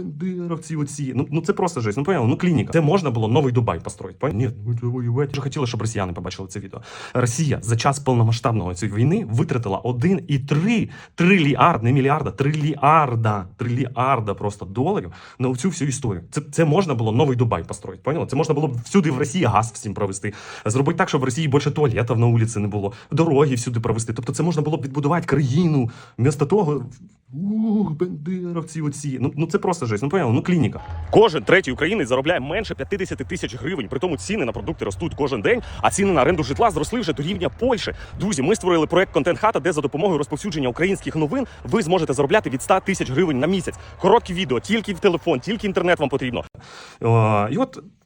бендеровці оці. Ну, ну це просто жесть. Ну поняли, ну клініка. Це можна було новий Дубай построїти. Поняли? Ні, це воювати. Вже хотіли, щоб росіяни побачили це відео. Росія за час повномасштабного цієї війни витратила 1,3 трильярд, не мільярда, трильярда, трильярда просто доларів на цю всю історію. Це, це можна було новий Дубай построїти. Поняли? Це можна було б всюди в Росії газ всім провести. Зробити так, щоб в Росії більше туалетів на вулиці не було, дороги всюди провести. Тобто це можна було б відбудувати країну. Вмісто того, ух, бендеровці оці. Ну, ну це просто жесть. Ну поняли, ну клініка. Кожен третій українець заробляє менше 50 тисяч гривень. При тому ціни на продукти ростуть кожен день, а ціни на оренду житла зросли вже до рівня Польщі. Друзі, ми створили проект Контент Хата, де за допомогою розповсюдження українських новин ви зможете заробляти від 100 тисяч гривень на місяць. Короткі відео, тільки в телефон, тільки інтернет вам потрібно. О, і от.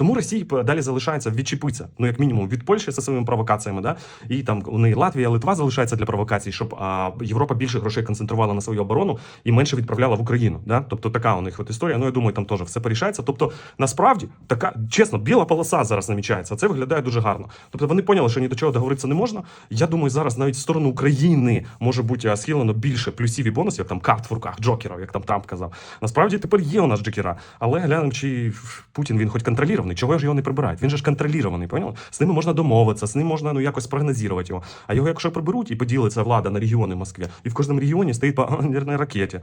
Тому Росії далі залишається відчепитися. Ну як мінімум від Польщі зі своїми провокаціями, да і там у неї Латвія, Литва залишається для провокацій, щоб а, Європа більше грошей концентрувала на свою оборону і менше відправляла в Україну. Да? Тобто така у них от історія. Ну я думаю, там теж все порішається. Тобто, насправді така чесно, біла полоса зараз намічається. Це виглядає дуже гарно. Тобто вони поняли, що ні до чого договоритися не можна. Я думаю, зараз навіть в сторону України може бути схилено більше плюсів і бонусів, там карт в руках, джокерів, як там Трамп казав. Насправді тепер є у нас джокера, але глянемо, чи Путін він хоч контролірований, чого ж його не прибирають. Він же ж контролірований, поняли? З ними можна домовитися, з ним можна ну якось прогнозувати його. А його, якщо приберуть і поділиться влада на регіони Москві, і в кожному регіоні стоїть по ядерній ракеті.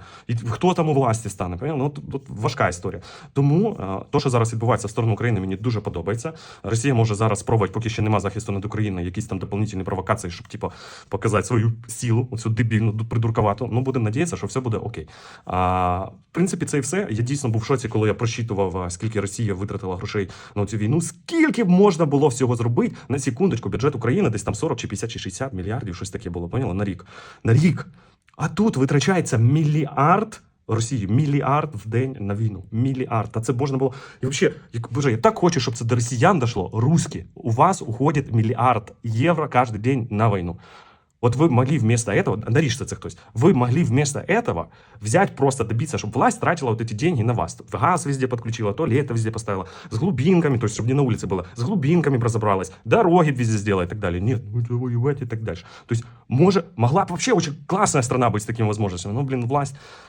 Хто там у власті стане? Поняли? Ну тут, тут важка історія. Тому е, то, що зараз відбувається в сторону України, мені дуже подобається. Росія може зараз спробувати, поки ще нема захисту над Україною, якісь там дополнительні провокації, щоб типу, показати свою силу, оцю дебільну, придурковату. Ну будемо надіятися, що все буде окей. А, принципі, це і все. Я дійсно був в шоці, коли я просчитував, скільки Росія витратила грошей на цю війну. Скільки б можна було всього зробити на секундочку, бюджет України десь там 40 чи 50 чи 60 мільярдів, щось таке було, поняли? На рік. На рік. А тут витрачається мільярд. Росії мільярд в день на війну. Мільярд. Та це можна було. І взагалі, як боже, я так хочу, щоб це до росіян дошло. Русські, у вас уходить мільярд євро кожен день на війну. Вот вы могли вместо этого, нарежьте это кто вы могли вместо этого взять просто добиться, чтобы власть тратила вот эти деньги на вас. Газ везде подключила, туалеты везде поставила, с глубинками, то есть чтобы не на улице было, с глубинками разобралась, дороги везде сделала и так далее. Нет, ну это воевать и так дальше. То есть, может, могла бы вообще очень классная страна быть с такими возможностями, но, блин, власть